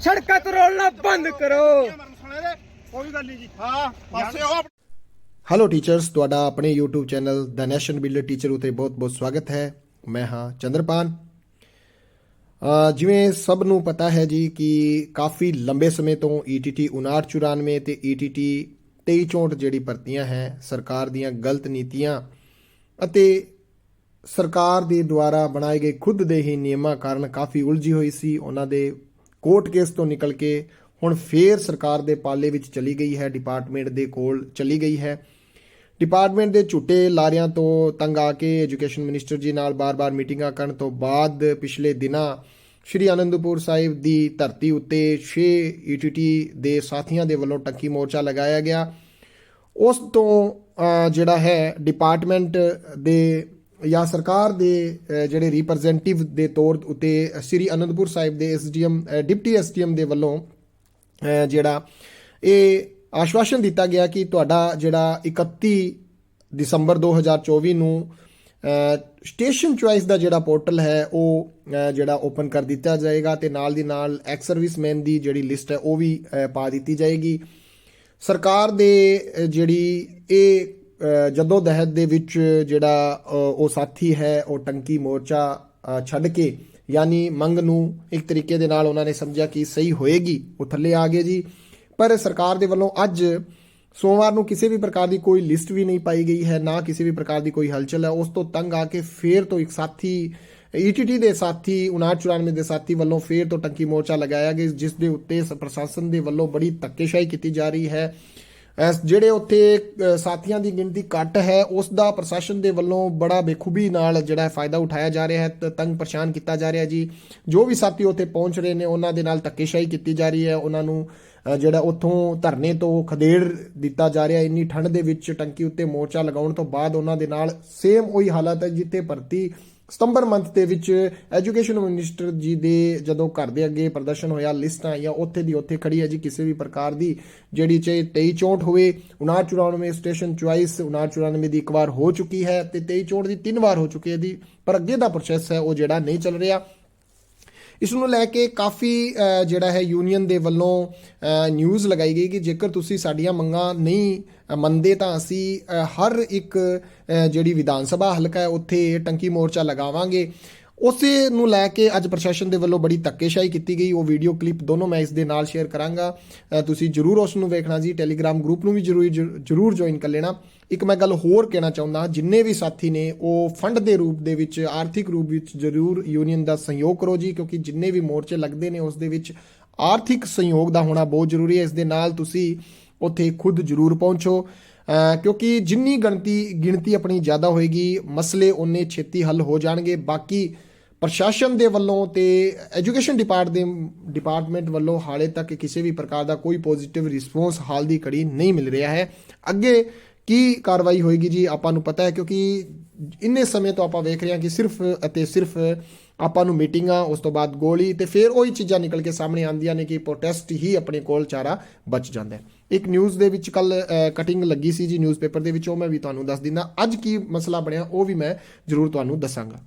ਸੜਕਾਂ ਤੋਂ ਰੋਲਣਾ ਬੰਦ ਕਰੋ। ਕੋਈ ਗੱਲ ਨਹੀਂ ਜੀ ਹਾਂ ਪਾਸੇ ਹੋ ਹੈਲੋ ਟੀਚਰਸ ਤੁਹਾਡਾ ਆਪਣੇ YouTube channel the nation builder teacher ਉਤੇ ਬਹੁਤ-ਬਹੁਤ ਸਵਾਗਤ ਹੈ। ਮੈਂ ਹਾਂ ਚੰਦਰਪਾਨ। ਜਿਵੇਂ ਸਭ ਨੂੰ ਪਤਾ ਹੈ ਜੀ ਕਿ ਕਾਫੀ ਲੰਬੇ ਸਮੇਂ ਤੋਂ ETT 5994 ਤੇ ETT 2364 ਜਿਹੜੀ ਭਰਤੀਆਂ ਹੈ ਸਰਕਾਰ ਦੀਆਂ ਗਲਤ ਨੀਤੀਆਂ ਅਤੇ ਸਰਕਾਰ ਦੇ ਦੁਆਰਾ ਬਣਾਏ ਗਏ ਖੁਦ ਦੇ ਹੀ ਨਿਯਮਾਂ ਕਾਰਨ ਕਾਫੀ ਉਲਝੀ ਹੋਈ ਸੀ। ਉਹਨਾਂ ਦੇ ਕੋਰਟ ਕੇਸ ਤੋਂ ਨਿਕਲ ਕੇ ਹੁਣ ਫੇਰ ਸਰਕਾਰ ਦੇ ਪਾਲੇ ਵਿੱਚ ਚਲੀ ਗਈ ਹੈ। ਡਿਪਾਰਟਮੈਂਟ ਦੇ ਕੋਲ ਚਲੀ ਗਈ ਹੈ। ਡਿਪਾਰਟਮੈਂਟ ਦੇ ਝੂਟੇ ਲਾਰਿਆਂ ਤੋਂ ਤੰਗ ਆ ਕੇ ਐਜੂਕੇਸ਼ਨ ਮਿਨਿਸਟਰ ਜੀ ਨਾਲ ਬਾਰ-ਬਾਰ ਮੀਟਿੰਗਾਂ ਕਰਨ ਤੋਂ ਬਾਅਦ ਪਿਛਲੇ ਦਿਨਾਂ ਸ਼੍ਰੀ ਅਨੰਦਪੁਰ ਸਾਹਿਬ ਦੀ ਧਰਤੀ ਉੱਤੇ 6 ETT ਦੇ ਸਾਥੀਆਂ ਦੇ ਵੱਲੋਂ ਟੱਕੀ ਮੋਰਚਾ ਲਗਾਇਆ ਗਿਆ। ਉਸ ਤੋਂ ਜਿਹੜਾ ਹੈ, ਡਿਪਾਰਟਮੈਂਟ ਦੇ ਜਾਂ ਸਰਕਾਰ ਦੇ ਜਿਹੜੇ ਰਿਪਰੈਜ਼ੈਂਟੇਟਿਵ ਦੇ ਤੌਰ ਉਤੇ ਸ੍ਰੀ ਅਨੰਦਪੁਰ ਸਾਹਿਬ ਦੇ ਐਸਡੀਐਮ ਡਿਪਟੀ ਐਸਡੀਐਮ ਦੇ ਵੱਲੋਂ ਜਿਹੜਾ ਇਹ ਆਸ਼ਵਾਸਨ ਦਿੱਤਾ ਗਿਆ ਕਿ ਤੁਹਾਡਾ ਜਿਹੜਾ 31 ਦਸੰਬਰ 2024 ਨੂੰ ਸਟੇਸ਼ਨ ਚੁਆਇਸ ਦਾ ਜਿਹੜਾ ਪੋਰਟਲ ਹੈ, ਉਹ ਜਿਹੜਾ ਓਪਨ ਕਰ ਦਿੱਤਾ ਜਾਏਗਾ ਤੇ ਨਾਲ ਦੀ ਨਾਲ ਐਕਸ ਸਰਵਿਸਮੈਨ ਦੀ ਜਿਹੜੀ ਲਿਸਟ ਹੈ, ਉਹ ਵੀ ਪਾ ਦਿੱਤੀ ਜਾਏਗੀ। ਸਰਕਾਰ ਦੇ ਜਿਹੜੀ ਇਹ ਜਦੋਂ ਦਹਿਦ ਦੇ ਵਿੱਚ ਜਿਹੜਾ ਉਹ ਸਾਥੀ ਹੈ, ਉਹ ਟੰਕੀ ਮੋਰਚਾ ਛੱਡ ਕੇ, ਯਾਨੀ ਮੰਗ ਨੂੰ ਇੱਕ ਤਰੀਕੇ ਦੇ ਨਾਲ ਉਹਨਾਂ ਨੇ ਸਮਝਿਆ ਕਿ ਸਹੀ ਹੋਏਗੀ, ਉਹ ਥੱਲੇ ਆ ਗਏ ਜੀ। ਪਰ ਸਰਕਾਰ ਦੇ ਵੱਲੋਂ ਅੱਜ ਸੋਮਵਾਰ ਨੂੰ ਕਿਸੇ ਵੀ ਪ੍ਰਕਾਰ ਦੀ ਕੋਈ ਲਿਸਟ ਵੀ ਨਹੀਂ ਪਾਈ ਗਈ ਹੈ, ਨਾ ਕਿਸੇ ਵੀ ਪ੍ਰਕਾਰ ਦੀ ਕੋਈ ਹਲਚਲ ਹੈ। ਉਸ ਤੋਂ ਤੰਗ ਆ ਕੇ ਫੇਰ ਤੋਂ ਇੱਕ ਸਾਥੀ ਈਟੀਟੀ ਦੇ ਸਾਥੀ 5994 ਦੇ ਸਾਥੀ ਵੱਲੋਂ ਫੇਰ ਤੋਂ ਟੰਕੀ ਮੋਰਚਾ ਲਗਾਇਆ ਗਿਆ, ਜਿਸ ਦੇ ਉੱਤੇ ਸ- ਪ੍ਰਸ਼ਾਸਨ ਦੇ ਵੱਲੋਂ ਬੜੀ ਧੱਕੇਸ਼ਾਹੀ ਕੀਤੀ ਜਾ ਰਹੀ ਹੈ। ਜਿਹੜੇ ਉੱਥੇ ਸਾਥੀਆਂ ਦੀ ਗਿਣਤੀ ਘੱਟ ਹੈ, ਉਸ ਦਾ ਪ੍ਰਸ਼ਾਸਨ ਦੇ ਵੱਲੋਂ ਬੜਾ ਬੇਖੂਬੀ ਨਾਲ ਜਿਹੜਾ ਫਾਇਦਾ ਉਠਾਇਆ ਜਾ ਰਿਹਾ ਹੈ ਤੰਗ ਪਰੇਸ਼ਾਨ ਕੀਤਾ ਜਾ ਰਿਹਾ ਜੀ। ਜੋ ਵੀ ਸਾਥੀ ਉੱਥੇ ਪਹੁੰਚ ਰਹੇ ਨੇ, ਉਹਨਾਂ ਦੇ ਨਾਲ ਧੱਕੇਸ਼ਾਹੀ ਕੀਤੀ ਜਾ ਰਹੀ ਹੈ। ਉਹਨਾਂ ਨੂੰ ਜਿਹੜਾ ਉੱਥੋਂ ਧਰਨੇ ਤੋਂ ਖਦੇੜ ਦਿੱਤਾ ਜਾ ਰਿਹਾ ਇੰਨੀ ਠੰਡ ਦੇ ਵਿੱਚ ਟੰਕੀ ਉੱਤੇ ਮੋਰਚਾ ਲਗਾਉਣ ਤੋਂ ਬਾਅਦ ਉਹਨਾਂ ਦੇ ਨਾਲ ਸੇਮ ਉਹੀ ਹਾਲਤ ਹੈ, ਜਿੱਥੇ ਭਰਤੀ ਸਤੰਬਰ ਮੰਥ ਦੇ ਵਿੱਚ ਐਜੂਕੇਸ਼ਨ ਮਿਨਿਸਟਰ ਜੀ ਦੇ ਜਦੋਂ ਘਰ ਦੇ ਅੱਗੇ ਪ੍ਰਦਰਸ਼ਨ ਹੋਇਆ, ਲਿਸਟਾਂ ਆਈਆਂ, ਉੱਥੇ ਦੀ ਉੱਥੇ ਖੜੀ ਹੈ ਜੀ, ਕਿਸੇ ਵੀ ਪ੍ਰਕਾਰ ਦੀ ਜਿਹੜੀ ਚਾਹੇ 23 ਚੋਟ ਹੋਵੇ 5994 ਸਟੇਸ਼ਨ ਚੁਆਇਸ 5994 ਦੀ ਇੱਕ ਵਾਰ ਹੋ ਚੁੱਕੀ ਹੈ ਤੇ 23 ਚੋਟ ਦੀ ਤਿੰਨ ਵਾਰ ਹੋ ਚੁੱਕੀ ਹੈ ਦੀ ਪਰ ਅੱਗੇ ਦਾ ਪ੍ਰੋਸੈਸ ਹੈ, ਉਹ ਜਿਹੜਾ ਨਹੀਂ ਚੱਲ ਰਿਹਾ। ਇਸ ਨੂੰ ਲੈ ਕੇ ਕਾਫੀ ਜਿਹੜਾ ਹੈ ਯੂਨੀਅਨ ਦੇ ਵੱਲੋਂ ਨਿਊਜ਼ ਲਗਾਈ ਗਈ ਕਿ ਜੇਕਰ ਤੁਸੀਂ ਸਾਡੀਆਂ ਮੰਗਾਂ ਨਹੀਂ ਮੰਨਦੇ ਤਾਂ ਅਸੀਂ ਹਰ ਇੱਕ ਜਿਹੜੀ ਵਿਧਾਨ ਸਭਾ ਹਲਕਾ ਹੈ, ਉੱਥੇ ਟੰਕੀ ਮੋਰਚਾ ਲਗਾਵਾਂਗੇ। ਉਸੇ ਨੂੰ ਲੈ ਕੇ ਅੱਜ ਪ੍ਰਸ਼ਾਸਨ ਦੇ ਵੱਲੋਂ ਬੜੀ ਧੱਕੇਸ਼ਾਹੀ ਕੀਤੀ ਗਈ। ਉਹ ਵੀਡੀਓ ਕਲਿੱਪ ਦੋਨੋਂ ਮੈਂ ਇਸ ਦੇ ਨਾਲ ਸ਼ੇਅਰ ਕਰਾਂਗਾ। ਤੁਸੀਂ ਜਰੂਰ ਉਸ ਨੂੰ ਵੇਖਣਾ ਜੀ। ਟੈਲੀਗ੍ਰਾਮ ਗਰੁੱਪ ਨੂੰ ਵੀ ਜਰੂਰ ਜਰੂਰ ਜੁਆਇਨ ਕਰ ਲੈਣਾ। ਇੱਕ ਮੈਂ ਗੱਲ ਹੋਰ ਕਹਿਣਾ ਚਾਹੁੰਦਾ, ਜਿੰਨੇ ਵੀ ਸਾਥੀ ਨੇ, ਉਹ ਫੰਡ ਦੇ ਰੂਪ ਦੇ ਵਿੱਚ, ਆਰਥਿਕ ਰੂਪ ਵਿੱਚ ਜਰੂਰ ਯੂਨੀਅਨ ਦਾ ਸਹਿਯੋਗ ਕਰੋ ਜੀ, ਕਿਉਂਕਿ ਜਿੰਨੇ ਵੀ ਮੋਰਚੇ ਲੱਗਦੇ ਨੇ, ਉਸ ਦੇ ਵਿੱਚ ਆਰਥਿਕ ਸਹਿਯੋਗ ਦਾ ਹੋਣਾ ਬਹੁਤ ਜ਼ਰੂਰੀ ਹੈ। ਇਸ ਦੇ ਨਾਲ ਤੁਸੀਂ ਉੱਥੇ ਖੁਦ ਜਰੂਰ ਪਹੁੰਚੋ। ਕਿਉਂਕਿ ਜਿੰਨੀ ਗਿਣਤੀ ਗਿਣਤੀ ਆਪਣੀ ਜ਼ਿਆਦਾ ਹੋਏਗੀ, ਮਸਲੇ ਉਨੇ ਛੇਤੀ ਹੱਲ ਹੋ ਜਾਣਗੇ। ਬਾਕੀ ਪ੍ਰਸ਼ਾਸਨ ਦੇ ਵੱਲੋਂ ਤੇ ਐਜੂਕੇਸ਼ਨ ਡਿਪਾਰਟ ਦੇ, ਡਿਪਾਰਟਮੈਂਟ ਵੱਲੋਂ ਹਾਲੇ ਤੱਕ ਕਿਸੇ ਵੀ ਪ੍ਰਕਾਰ ਦਾ ਕੋਈ ਪੋਜ਼ਿਟਿਵ ਰਿਸਪੌਂਸ ਹਾਲ ਦੀ ਘੜੀ ਨਹੀਂ ਮਿਲ ਰਿਹਾ ਹੈ। ਅੱਗੇ ਕੀ ਕਾਰਵਾਈ ਹੋਏਗੀ ਜੀ, ਆਪਾਂ ਨੂੰ ਪਤਾ ਹੈ ਕਿਉਂਕਿ ਇੰਨੇ ਸਮੇਂ ਤੋਂ ਆਪਾਂ ਵੇਖ ਰਹੇ ਹਾਂ ਕਿ ਸਿਰਫ ਅਤੇ ਸਿਰਫ ਆਪਾਂ ਨੂੰ ਮੀਟਿੰਗਾਂ, ਉਸ ਤੋਂ ਬਾਅਦ ਗੋਲੀ ਤੇ ਫਿਰ ਉਹੀ ਚੀਜ਼ਾਂ ਨਿਕਲ ਕੇ ਸਾਹਮਣੇ ਆਉਂਦੀਆਂ ਨੇ ਕਿ ਪ੍ਰੋਟੈਸਟ ਹੀ ਆਪਣੇ ਕੋਲ ਚਾਰਾ ਬਚ ਜਾਂਦਾ ਹੈ। ਇੱਕ ਨਿਊਜ਼ ਦੇ ਵਿੱਚ ਕੱਲ ਕਟਿੰਗ ਲੱਗੀ ਸੀ ਜੀ ਨਿਊਜ਼ਪੇਪਰ ਦੇ ਵਿੱਚ, ਉਹ ਮੈਂ ਵੀ ਤੁਹਾਨੂੰ ਦੱਸ ਦਿੰਦਾ। ਅੱਜ ਕੀ ਮਸਲਾ ਬਣਿਆ, ਉਹ ਵੀ ਮੈਂ ਜ਼ਰੂਰ ਤੁਹਾਨੂੰ ਦੱਸਾਂਗਾ।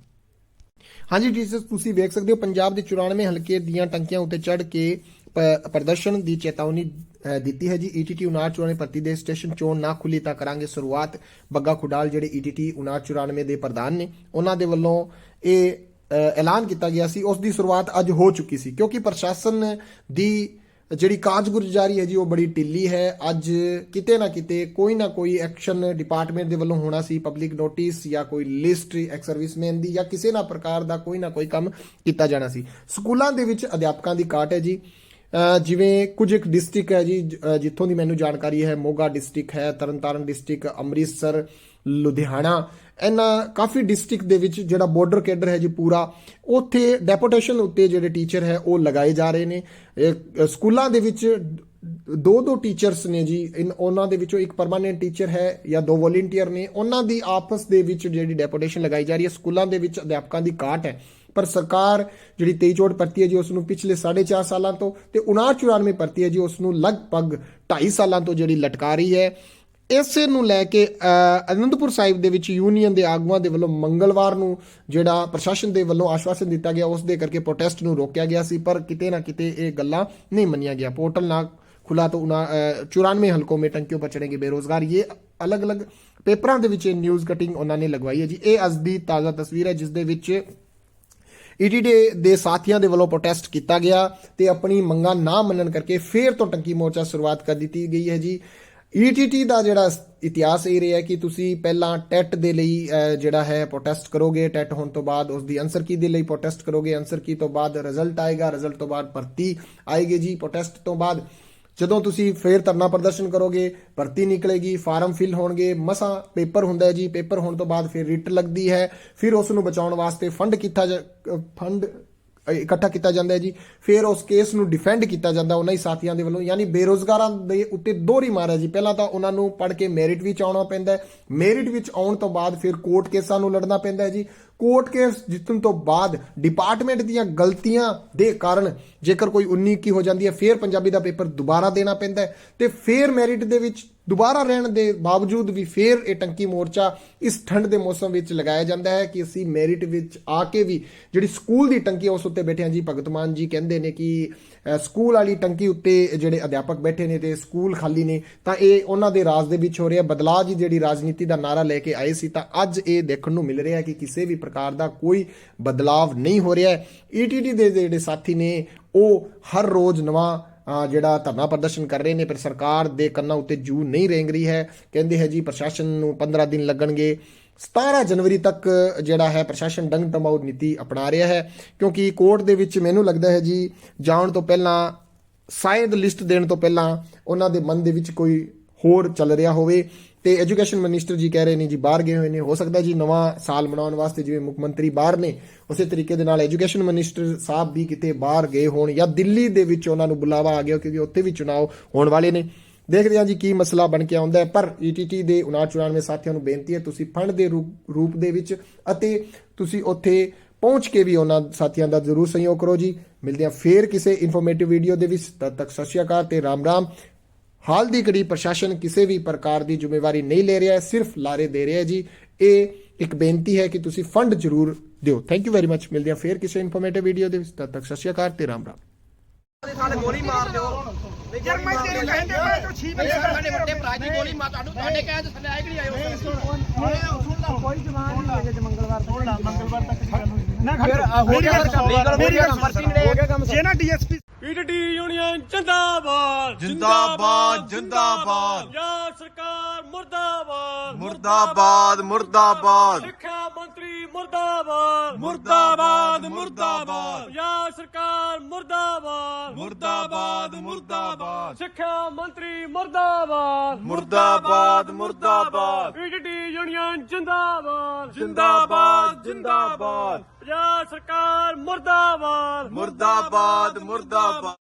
ਹਾਂਜੀ ਟੀਚਰਸ ਤੁਸੀਂ ਵੇਖ ਸਕਦੇ ਹੋ, ਪੰਜਾਬ ਦੇ 94 ਹਲਕੇ ਦੀਆਂ ਟੰਕੀਆਂ ਉੱਤੇ ਚੜ ਕੇ ਪ- ਪ੍ਰਦਰਸ਼ਨ ਦੀ ਚੇਤਾਵਨੀ ਦਿੱਤੀ ਹੈ ਜੀ। E ਈਟੀਟੀ 5994 ਭਰਤੀ ਦੇ ਸਟੇਸ਼ਨ ਚੋਣ ਨਾ ਖੁੱਲੀ ਤਾਂ ਕਰਾਂਗੇ ਸ਼ੁਰੂਆਤ। ਬੱਗਾ ਖੁਡਾਲ, ਜਿਹੜੇ E ਈਟੀਟੀ 5994 ਦੇ ਪ੍ਰਧਾਨ ਨੇ, ਉਹਨਾਂ ਦੇ ਵੱਲੋਂ ਇਹ ਐਲਾਨ ਕੀਤਾ ਗਿਆ ਸੀ, ਉਸ ਦੀ ਸ਼ੁਰੂਆਤ ਅੱਜ ਹੋ ਚੁੱਕੀ ਸੀ, ਕਿਉਂਕਿ ਪ੍ਰਸ਼ਾਸਨ ਦੀ ਜਿਹੜੀ ਕਾਰਜਗੁਜ਼ਾਰੀ ਹੈ ਜੀ, ਉਹ ਬੜੀ ਢਿੱਲੀ ਹੈ। ਅੱਜ ਕਿਤੇ ਨਾ ਕਿਤੇ ਕੋਈ ਨਾ ਕੋਈ ਐਕਸ਼ਨ ਡਿਪਾਰਟਮੈਂਟ ਦੇ ਵੱਲੋਂ ਹੋਣਾ ਸੀ, ਪਬਲਿਕ ਨੋਟਿਸ ਜਾਂ ਕੋਈ ਲਿਸਟ, ਐਕਸ ਸਰਵਿਸਮੈਨ ਦੀ ਜਾਂ ਕਿਸੇ ਨਾ ਪ੍ਰਕਾਰ ਦਾ ਕੋਈ ਨਾ ਕੋਈ ਕੰਮ ਕੀਤਾ ਜਾਣਾ ਸੀ। ਸਕੂਲਾਂ ਦੇ ਵਿੱਚ ਅਧਿਆਪਕਾਂ ਦੀ ਘਾਟ ਹੈ ਜੀ। ਜਿਵੇਂ ਕੁਝ ਇੱਕ ਡਿਸਟ੍ਰਿਕਟ ਹੈ ਜੀ ਜਿੱਥੋਂ ਦੀ ਮੈਨੂੰ ਜਾਣਕਾਰੀ ਹੈ, ਮੋਗਾ ਡਿਸਟ੍ਰਿਕਟ ਹੈ, ਤਰਨਤਾਰਨ ਡਿਸਟ੍ਰਿਕਟ, ਅੰਮ੍ਰਿਤਸਰ ਲੁਧਿਆਣਾ, ਇਹਨਾਂ ਕਾਫੀ ਡਿਸਟ੍ਰਿਕਟ ਦੇ ਵਿੱਚ ਜਿਹੜਾ ਬਾਰਡਰ ਕੇਡਰ ਹੈ ਜੀ ਪੂਰਾ, ਉੱਥੇ ਡੈਪੂਟੇਸ਼ਨ ਉੱਤੇ ਜਿਹੜੇ ਟੀਚਰ ਹੈ ਉਹ ਲਗਾਏ ਜਾ ਰਹੇ ਨੇ। ਸਕੂਲਾਂ ਦੇ ਵਿੱਚ ਦੋ ਦੋ ਟੀਚਰਸ ਨੇ ਜੀ, ਇਨ, ਉਹਨਾਂ ਦੇ ਵਿੱਚੋਂ ਇੱਕ ਪਰਮਾਨੈਂਟ ਟੀਚਰ ਹੈ ਜਾਂ ਦੋ ਵੋਲੰਟੀਅਰ ਨੇ। ਉਹਨਾਂ ਦੀ ਆਪਸ ਦੇ ਵਿੱਚ ਜਿਹੜੀ ਡੈਪੂਟੇਸ਼ਨ ਲਗਾਈ ਜਾ ਰਹੀ ਹੈ, ਸਕੂਲਾਂ ਦੇ ਵਿੱਚ ਅਧਿਆਪਕਾਂ ਦੀ ਘਾਟ ਹੈ। ਪਰ ਸਰਕਾਰ ਜਿਹੜੀ 23 ਚੋਟ ਭਰਤੀ ਹੈ ਜੀ ਉਸ ਨੂੰ ਪਿਛਲੇ 4.5 ਸਾਲਾਂ ਤੋਂ ਤੇ 59 94 ਭਰਤੀ ਹੈ ਜੀ ਉਸ ਨੂੰ ਲਗਭਗ 2.5 ਸਾਲਾਂ ਤੋਂ ਜਿਹੜੀ ਲਟਕਾ ਰਹੀ ਹੈ। ਇਸੇ ਨੂੰ ਲੈ ਕੇ ਅਨੰਦਪੁਰ ਸਾਹਿਬ ਦੇ ਵਿੱਚ ਯੂਨੀਅਨ ਦੇ ਆਗੂਆਂ ਦੇ ਵੱਲੋਂ ਮੰਗਲਵਾਰ ਨੂੰ ਜਿਹੜਾ ਪ੍ਰਸ਼ਾਸਨ ਦੇ ਵੱਲੋਂ ਆਸ਼ਵਾਸਨ ਦਿੱਤਾ ਗਿਆ, ਉਸ ਦੇ ਕਰਕੇ ਪ੍ਰੋਟੈਸਟ ਨੂੰ ਰੋਕਿਆ ਗਿਆ ਸੀ, ਪਰ ਕਿਤੇ ਨਾ ਕਿਤੇ ਇਹ ਗੱਲਾਂ ਨਹੀਂ ਮੰਨੀਆਂ ਗਿਆ ਪੋਰਟਲ ਨਾ खुला तो उना चौरानवे हलकों में टंकियों पर चढ़ेंगे बेरोजगार ये अलग अलग ਪੇਪਰਾਂ ਦੇ ਵਿੱਚ ਇਹ ਨਿਊਜ਼ ਕਟਿੰਗ ਉਹਨਾਂ ਨੇ ਲਗਵਾਈ ਹੈ ਜੀ। ਇਹ ਅੱਜ ਦੀ ਤਾਜ਼ਾ ਤਸਵੀਰ ਹੈ, ਜਿਸ ਦੇ ਵਿੱਚ ਈਟੀਡੀ ਦੇ ਸਾਥੀਆਂ ਦੇ ਵੱਲੋਂ ਪ੍ਰੋਟੈਸਟ ਕੀਤਾ ਗਿਆ ਤੇ ਆਪਣੀ ਮੰਗਾਂ ਨਾ ਮੰਨਣ ਕਰਕੇ ਫੇਰ ਤੋਂ ਟੰਕੀ ਮੋਰਚਾ ਸ਼ੁਰੂਆਤ ਕਰ ਦਿੱਤੀ ਗਈ ਹੈ ਜੀ। ਈਟੀਟੀ ਦਾ ਜਿਹੜਾ ਇਤਿਹਾਸ ਇਹ ਰਿਹਾ ਕਿ ਤੁਸੀਂ ਪਹਿਲਾਂ ਟੈਟ ਦੇ ਲਈ ਜਿਹੜਾ ਹੈ ਪ੍ਰੋਟੈਸਟ ਕਰੋਗੇ। ਟੈਟ ਹੋਣ ਤੋਂ ਬਾਅਦ ਉਸ ਦੀ ਆਨਸਰ ਕੀ ਦੇ ਲਈ ਪ੍ਰੋਟੈਸਟ ਕਰੋਗੇ। ਆਨਸਰ ਕੀ ਤੋਂ ਬਾਅਦ ਰਿਜ਼ਲਟ ਆਏਗਾ। ਰਿਜ਼ਲਟ ਤੋਂ ਬਾਅਦ ਭਰਤੀ ਆਏਗੀ ਜੀ। ਪ੍ਰੋਟੈਸਟ ਤੋਂ ਬਾਅਦ ਜਦੋਂ ਤੁਸੀਂ ਫੇਰ ਧਰਨਾ ਪ੍ਰਦਰਸ਼ਨ ਕਰੋਗੇ, ਭਰਤੀ ਨਿਕਲੇਗੀ ਫਾਰਮ ਫਿਲ ਹੋਣਗੇ, ਮਸਾ ਪੇਪਰ ਹੁੰਦਾ ਜੀ। ਪੇਪਰ ਹੋਣ ਤੋਂ ਬਾਅਦ ਫਿਰ ਰਿਟ ਲੱਗਦੀ ਹੈ। ਫਿਰ ਉਸ ਨੂੰ ਬਚਾਉਣ ਵਾਸਤੇ ਫੰਡ ਕੀਤਾ ਜਾ- ਫੰਡ ਇਕੱਠਾ ਕੀਤਾ ਜਾਂਦਾ ਹੈ ਜੀ। ਫਿਰ ਉਸ ਕੇਸ ਨੂੰ ਡਿਫੈਂਡ ਕੀਤਾ ਜਾਂਦਾ ਉਹਨਾਂ ਹੀ ਸਾਥੀਆਂ ਦੇ ਵੱਲੋਂ। ਯਾਨੀ ਬੇਰੋਜ਼ਗਾਰਾਂ ਦੇ ਉੱਤੇ ਦੋਹਰੀ ਮਾਰਿਆ ਜੀ। ਪਹਿਲਾਂ ਤਾਂ ਉਹਨਾਂ ਨੂੰ ਪੜ੍ਹ ਕੇ ਮੈਰਿਟ ਵਿੱਚ ਆਉਣਾ ਪੈਂਦਾ ਹੈ। ਮੈਰਿਟ ਵਿੱਚ ਆਉਣ ਤੋਂ ਬਾਅਦ ਫਿਰ ਕੋਰਟ ਕੇਸਾਂ ਨੂੰ ਲੜਨਾ ਪੈਂਦਾ ਹੈ ਜੀ। ਕੋਰਟ ਕੇਸ ਜਿੱਤਣ ਤੋਂ ਬਾਅਦ ਡਿਪਾਰਟਮੈਂਟ ਦੀਆਂ ਗਲਤੀਆਂ ਦੇ ਕਾਰਨ ਜੇਕਰ ਕੋਈ 19 ਕੀ ਹੋ ਜਾਂਦੀ ਹੈ, ਫਿਰ ਪੰਜਾਬੀ ਦਾ ਪੇਪਰ ਦੁਬਾਰਾ ਦੇਣਾ ਪੈਂਦਾ ਹੈ। ਤੇ ਫਿਰ ਮੈਰਿਟ ਦੇ ਵਿੱਚ ਦੁਬਾਰਾ ਰਹਿਣ ਦੇ ਬਾਵਜੂਦ ਵੀ ਫਿਰ ਇਹ ਟੰਕੀ ਮੋਰਚਾ ਇਸ ਠੰਡ ਦੇ ਮੌਸਮ ਵਿੱਚ ਲਗਾਇਆ ਜਾਂਦਾ ਹੈ ਕਿ ਅਸੀਂ ਮੈਰਿਟ ਵਿੱਚ ਆ ਕੇ ਵੀ ਜਿਹੜੀ ਸਕੂਲ ਦੀ ਟੰਕੀ ਹੈ, ਉਸ ਉੱਤੇ ਬੈਠੇ ਹਾਂ। ਜੀ ਭਗਤ ਮਾਨ ਜੀ ਕਹਿੰਦੇ ਨੇ ਕਿ ਸਕੂਲ ਵਾਲੀ ਟੰਕੀ ਉੱਤੇ ਜਿਹੜੇ ਅਧਿਆਪਕ ਬੈਠੇ ਨੇ ਤੇ ਸਕੂਲ ਖਾਲੀ ਨੇ ਤਾਂ ਇਹ ਉਹਨਾਂ ਦੇ ਰਾਜ ਦੇ ਵਿੱਚ ਹੋ ਰਿਹਾ। ਬਦਲਾਅ ਜੀ ਜਿਹੜੀ ਰਾਜਨੀਤੀ ਦਾ ਨਾਰਾ ਲੈ ਕੇ ਆਏ ਸੀ ਤਾਂ ਅੱਜ ਇਹ ਦੇਖਣ ਨੂੰ ਮਿਲ ਰਿਹਾ ਕਿ ਕਿਸੇ ਵੀ ਪ੍ਰਕਾਰ ਦਾ ਕੋਈ ਬਦਲਾਅ ਨਹੀਂ ਹੋ ਰਿਹਾ ਈਟੀਟੀ ਦੇ ਜਿਹੜੇ ਸਾਥੀ ਨੇ ਉਹ ਹਰ ਰੋਜ਼ ਨਵਾਂ ਜਿਹੜਾ ਧਰਨਾ ਪ੍ਰਦਰਸ਼ਨ ਕਰ ਰਹੇ ਨੇ, ਪਰ ਸਰਕਾਰ ਦੇ ਕੰਨਾਂ ਉੱਤੇ ਜੂ ਨਹੀਂ ਰੇਂਗ ਰਹੀ ਹੈ। ਕਹਿੰਦੇ ਹੈ ਜੀ, ਪ੍ਰਸ਼ਾਸਨ ਨੂੰ 15 ਦਿਨ ਲੱਗਣਗੇ। 17 ਜਨਵਰੀ ਤੱਕ ਜਿਹੜਾ ਹੈ, ਪ੍ਰਸ਼ਾਸਨ ਡੰਗ ਟਮਾਉ ਨੀਤੀ ਅਪਣਾ ਰਿਹਾ ਹੈ। ਕਿਉਂਕਿ ਕੋਰਟ ਦੇ ਵਿੱਚ ਮੈਨੂੰ ਲੱਗਦਾ ਹੈ ਜੀ, ਜਾਣ ਤੋਂ ਪਹਿਲਾਂ ਸ਼ਾਇਦ ਲਿਸਟ ਦੇਣ ਤੋਂ ਪਹਿਲਾਂ, ਉਹਨਾਂ ਦੇ ਮਨ ਦੇ ਵਿੱਚ ਕੋਈ ਹੋਰ ਚੱਲ ਰਿਹਾ ਹੋਵੇ। ਤੇ ਐਜੂਕੇਸ਼ਨ ਮਿਨਿਸਟਰ ਜੀ ਕਹਿ ਰਹੇ ਨੇ ਜੀ, ਬਾਹਰ ਗਏ ਹੋਏ ਨੇ। ਹੋ ਸਕਦਾ ਜੀ ਨਵਾਂ ਸਾਲ ਮਨਾਉਣ ਵਾਸਤੇ ਜਿਵੇਂ ਮੁੱਖ ਮੰਤਰੀ ਬਾਹਰ ਨੇ, ਉਸੇ ਤਰੀਕੇ ਦੇ ਨਾਲ ਐਜੂਕੇਸ਼ਨ ਮਿਨਿਸਟਰ ਸਾਹਿਬ ਵੀ ਕਿਤੇ ਬਾਹਰ ਗਏ ਹੋਣ ਜਾਂ ਦਿੱਲੀ ਦੇ ਵਿੱਚ ਉਹਨਾਂ ਨੂੰ ਬੁਲਾਵਾ ਆ ਗਿਆ ਕਿਉਂਕਿ ਉੱਥੇ ਵੀ ਚੁਣਾਵ ਹੋਣ ਵਾਲੇ ਨੇ। ਦੇਖਦੇ ਹਾਂ ਜੀ ਕੀ ਮਸਲਾ ਬਣ ਕੇ ਆਉਂਦਾ ਹੈ। ਪਰ ਈਟੀਟੀ ਦੇ 99 ਸਾਥੀਆਂ ਨੂੰ ਬੇਨਤੀ ਹੈ, ਤੁਸੀਂ ਫੰਡ ਦੇ ਰੂਪ ਰੂਪ ਦੇ ਵਿੱਚ ਅਤੇ ਤੁਸੀਂ ਉੱਥੇ ਪਹੁੰਚ ਕੇ ਵੀ ਉਹਨਾਂ ਸਾਥੀਆਂ ਦਾ ਜ਼ਰੂਰ ਸਹਿਯੋਗ ਕਰੋ ਜੀ। ਮਿਲਦੇ ਹਾਂ ਫੇਰ ਕਿਸੇ ਇਨਫੋਰਮੇਟਿਵ ਵੀਡੀਓ ਦੇ ਵਿੱਚ। ਤਦ ਤੱਕ ਸਤਿ ਸ਼੍ਰੀ ਅਕਾਲ ਤੇ ਰਾਮ ਰਾਮ। ਹਾਲ ਦੀ ਘੜੀ ਪ੍ਰਸ਼ਾਸਨ ਕਿਸੇ ਵੀ ਪ੍ਰਕਾਰ ਦੀ ਜ਼ਿੰਮੇਵਾਰੀ ਨਹੀਂ ਲੈ ਰਿਹਾ ਹੈ ਸਿਰਫ ਲਾਰੇ ਦੇ ਰਿਹਾ ਹੈ ਜੀ। ਇਹ ਇੱਕ ਬੇਨਤੀ ਹੈ ਕਿ ਤੁਸੀਂ ਫੰਡ ਜ਼ਰੂਰ ਦਿਓ। ਥੈਂਕ ਯੂ ਵੈਰੀ ਮੱਚ ਮਿਲਦੇ ਹਾਂ ਫੇਰ ਕਿਸੇ ਇਨਫੋਰਮੇਟਿਵ ਵੀਡੀਓ ਦੇ ਵਿੱਚ। ਤਦ ਤੱਕ ਸਤਿ ਸ਼੍ਰੀ ਅਕਾਲ ਤੇ ਰਾਮ ਰਾਮ। ਸਾਡੇ ਗੋਲੀ ਮਾਰ ਦਿਓ। ਯਾਰ ਮੈਂ ਤੇਰੇ ਕਹਿੰਦੇ ਮੈਂ ਤੂੰ ਛੀ ਬਈ ਸਾਡੇ ਵੱਡੇ ਭਰਾ ਦੀ ਗੋਲੀ ਮਾਰ ਤੁਹਾਨੂੰ ਤੁਹਾਡੇ ਕਹਿ ਤੇ ਥੱਲੇ ਆਏ ਕਿ ਨਹੀਂ ਆਏ ਕੋਈ ਜਵਾਨ ਨਹੀਂ ਹੋਏਗਾ ਮੰਗਲਵਾਰ ਤੱਕ। ਮੰਗਲਵਾਰ ਤੱਕ ਨਾ ਫਿਰ ਹੋ ਗਿਆ ਸਰ ਕੰਮ ਲੀਗਲ ਹੋ ਗਿਆ ਹੋ ਕੰਮ ਜੇ ਨਾ ਡੀਐਸਪੀ ਯੂਨੀਅਨ ਜਿੰਦਾਬਾਦ ਜਿੰਦਾਬਾਦ ਜਿੰਦਾਬਾਦ ਪੰਜਾਬ ਸਰਕਾਰ ਮੁਰਦਾਬਾਦ ਮੁਰਦਾਬਾਦ ਮੁਰਦਾਬਾਦ। ਸਿੱਖਿਆ ਮੰਤਰੀ ਮੁਰਦਾਬਾਦ ਮੁਰਦਾਬਾਦ ਮੁਰਦਾਬਾਦ ਪੰਜਾਬ ਸਰਕਾਰ ਮੁਰਦਾਬਾਦ ਮੁਰਦਾਬਾਦ ਮੁਰਦਾਬਾਦ ਸਿੱਖਿਆ ਮੰਤਰੀ ਮੁਰਦਾਬਾਦ। ਮੁਰਦਾਬਾਦ ਮੁਰਦਾਬਾਦ। ਪੀਟੀਟੀ ਯੂਨੀਅਨ ਜਿੰਦਾਬਾਦ ਜਿੰਦਾਬਾਦ। ਜਿੰਦਾਬਾਦ। ਪੰਜਾਬ ਸਰਕਾਰ ਮੁਰਦਾਬਾਦ। ਮੁਰਦਾਬਾਦ ਮੁਰਦਾਬਾਦ।